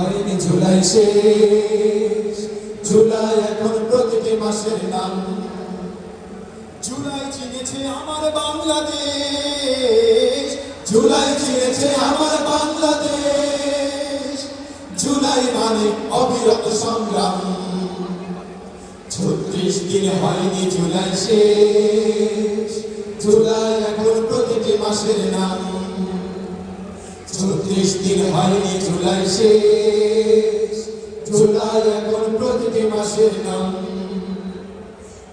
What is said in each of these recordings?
হয়নি জুলাই শেষ। জুলাই এখন প্রতিটি মাসের নাম। জুলাই চিনেছে আমার বাংলাদেশ। জুলাই চিনেছে আমার বাংলাদেশ। জুলাই মানে অবিরত সংগ্রাম। ছত্রিশ দিন হয়নি জুলাই শেষ। জুলাই এখন প্রতিটি মাসের নাম। ছত্রিশ দিন হয়নি জুলাই শেষ। জুলাই এখন প্রতিটি মাসের নাম।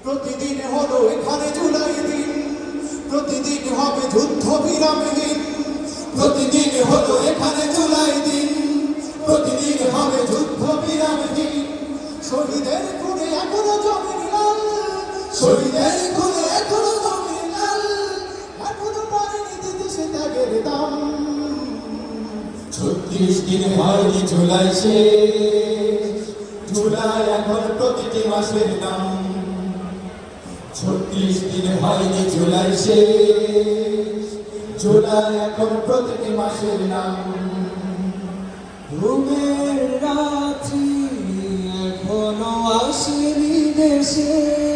প্রতিদিন হলো এখানে জুলাই দিন। প্রতিদিন হবে যুদ্ধ বিরামহীন প্রতিদিন হলো এখানে জুলাই দিন। প্রতিদিন হবে যুদ্ধ বিরামহীন শহীদের খুনে এখনও জমিন লাল। শহীদের খুনে এখনও জমিন লাল। এখনও পারেনি দিতে সে ত্যাগের দাম। ছত্রিশ দিন হয়নি জুলাই শেষ। জুলাই এখন প্রতিটি মাসের নাম। ছত্রিশ দিন হয়নি জুলাই শেষ। জুলাই এখন প্রতিটি মাসের নাম। ঘুমের রাত্রি এখনও আসেনি দেশে।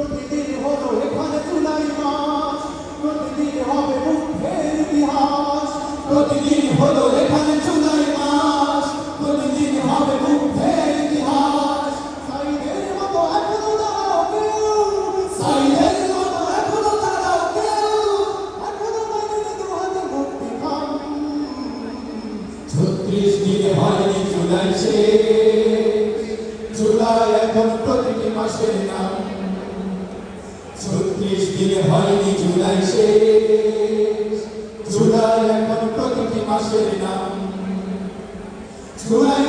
প্রতিদিন হলো এখানে জুলাই মাস প্রতিদিন হবে মুখের ইতিহাস প্রতিদিন হলো এখানে জুলাই মাস প্রতিদিন হবে মুখের ইতিহাস সাইদের মতো এখনও দাঁড়াও কেউ সাইদের মতো এখনও দাঁড়াও কেউ এখনও মানেনি দু হাতে মুক্তি খান ছত্রিশ দিন হয়নি জুলাই শেষ জুলাই এখন প্রতিটি মাসের নাম ছত্রিশ দিন হয়নি জুলাই শেষ। জুলাই এখন প্রতিটি মাসের নাম। জুলাই